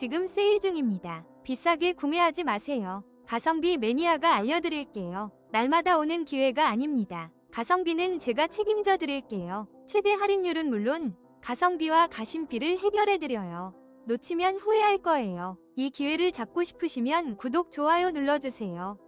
지금 세일 중입니다. 비싸게 구매하지 마세요. 가성비 매니아가 알려드릴게요. 날마다 오는 기회가 아닙니다. 가성비는 제가 책임져 드릴게요. 최대 할인율은 물론 가성비와 가심비를 해결해 드려요. 놓치면 후회할 거예요. 이 기회를 잡고 싶으시면 구독, 좋아요 눌러주세요.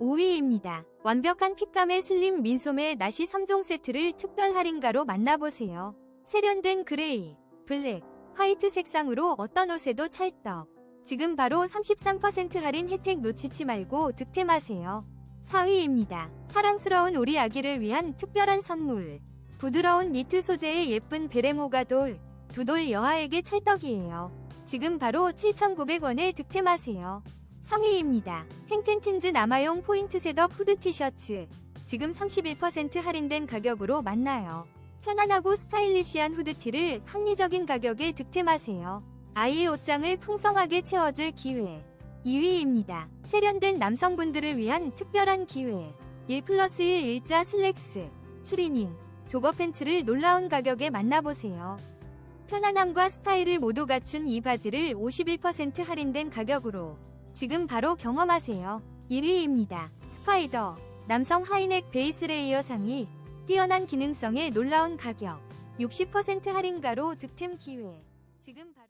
5위입니다. 완벽한 핏감의 슬림 민소매 나시 3종 세트를 특별 할인가로 만나보세요. 세련된 그레이, 블랙, 화이트 색상으로 어떤 옷에도 찰떡. 지금 바로 33% 할인 혜택 놓치지 말고 득템하세요. 4위입니다. 사랑스러운 우리 아기를 위한 특별한 선물. 부드러운 니트 소재의 예쁜 베레모가 돌, 두 돌 여아에게 찰떡이에요. 지금 바로 7,900원에 득템하세요. 3위입니다. 행텐틴즈 남아용 포인트 셋업 후드 티셔츠. 지금 31% 할인된 가격으로 만나요. 편안하고 스타일리시한 후드티를 합리적인 가격에 득템하세요. 아이의 옷장을 풍성하게 채워줄 기회. 2위입니다. 세련된 남성분들을 위한 특별한 기회. 1 플러스 1 일자 슬랙스, 추리닝, 조거 팬츠를 놀라운 가격에 만나보세요. 편안함과 스타일을 모두 갖춘 이 바지를 51% 할인된 가격으로 지금 바로 경험하세요. 1위입니다. 스파이더 남성 하이넥 베이스 레이어 상의 뛰어난 기능성에 놀라운 가격 60% 할인가로 득템 기회. 지금 바로